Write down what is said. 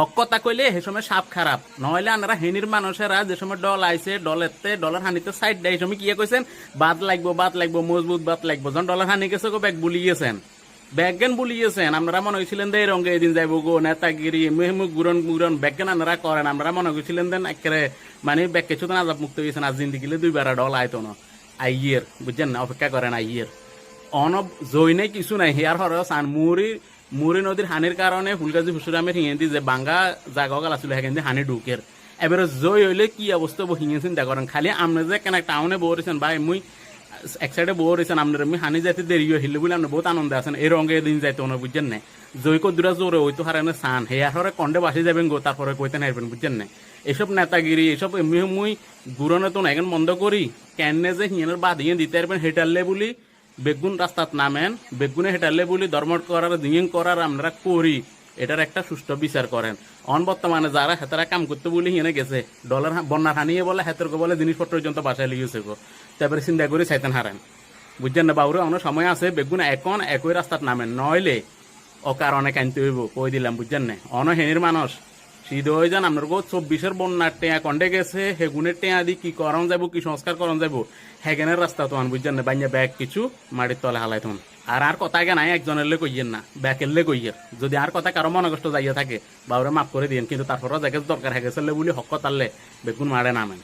হক কথা কইলে সে সময় সাপ খারাপ। নহলে আনারা হেনির মানুষেরা যে সময় ডল আইছে ডলেতে ডলার হানিতে সাইড দেয়। সময় কি কইছেন? বাদ লাগবো বাদ লাগবো, মজবুত বাদ লাগবো। যখন ডলার হানি গেছে ব্যাগ বুলিয়েছেন। ব্যাগেন বুলিয়েছেন? আপনারা মনে হয়েছিলেন দে এই রঙে এদিন যাইব গো, নেতাগিরি মেহমুখ গুরন গুরন। ব্যাগেন আপনারা করেন? আপনারা মনে হয়েছিলেন দেন একেবারে মানে ব্যাগ কিছু তো আজাব মুক্ত হয়েছেন আজ জিন্দিগিলে দুইবার ডল আইতো না। আইয়ের, বুঝছেন না? অপেক্ষা করেন আইয়ের। অনব জৈনে কিছু নাই, হেয়ার হর সান মুড়ি নদীর হানির কারণে ফুলগাজি হুসুরামের হিঙেন্দি যে বাঙ্গা জাগল আসলে হেগেন হানি ঢুকের এবারে জয় হইলে কি অবস্থা বো হিঙে চিন্তা করেন খালি আপনি যে কেন টাউনে বহরেছেন ভাই মুই এক সাইডে বহরেছেন আপনার আমি হানি যাইতে দেরি হইলে বলে আপনি বহুত আনন্দ আছেন। এই রঙে দিন যাইতে না বুঝছেন না? জয় কদুরা জোরে হইতো হারানে সান হেয়ার হরে কন্ডে বাসি যাবেন গো তারপরে কইতে নাইবেন বুঝছেন না? এসব নেতাগিরি এসব এমনি মুই গুরনে তো এখন বন্ধ করি কেনে যে হিয়ের বাদ হিয়ে দিতে পারবেন হেটারলে বলি বেগুন রাস্তাত নামেন, বেগুনে হেটারলে বলি ধর্মট করার দিঙিং করার আমরা করি এটার একটা সুষ্ঠু বিচার করেন অন বর্তমানে যারা হেতারা কাম করতে বলি হিনে গেছে ডলার বন্যার হানিয়ে বলে হেতের বলে জিনিসপত্র পর্যন্ত বাসায় লিগেছে গো তারপরে চিন্তা করে চাইতেন হারেন বুঝছেন না বাবুরে অনেক সময় আছে, বেগুন এখন একই রাস্তাত নামেন, নইলে অকারণে কানতে হইব কই দিলাম বুঝছেন না? অন হেনির মানুষ শীত হয়ে যান, আপনার চব্বিশের বন্যার টেঁয়া কন্ডে গেছে। হেগুনের টেঁয়া দি কি করন যাব কি সংস্কার করন যাব হেগেনের রাস্তা তোমার বুঝছেন না বাইয়া ব্যাগ কিছু, মাটির তলে হালাই তোমার আর আর কথা গে নাই, একজনের লে কইয়েন না, ব্যাকের লে কইয়ের। যদি আর কথা কারও মনে কষ্ট যাইয়া থাকে বাবুরে মাফ করে দিয়েন, কিন্তু তারপরও জায়গা দরকার হেগেছে বলে হক তারলে বেগুন মারে নামেন।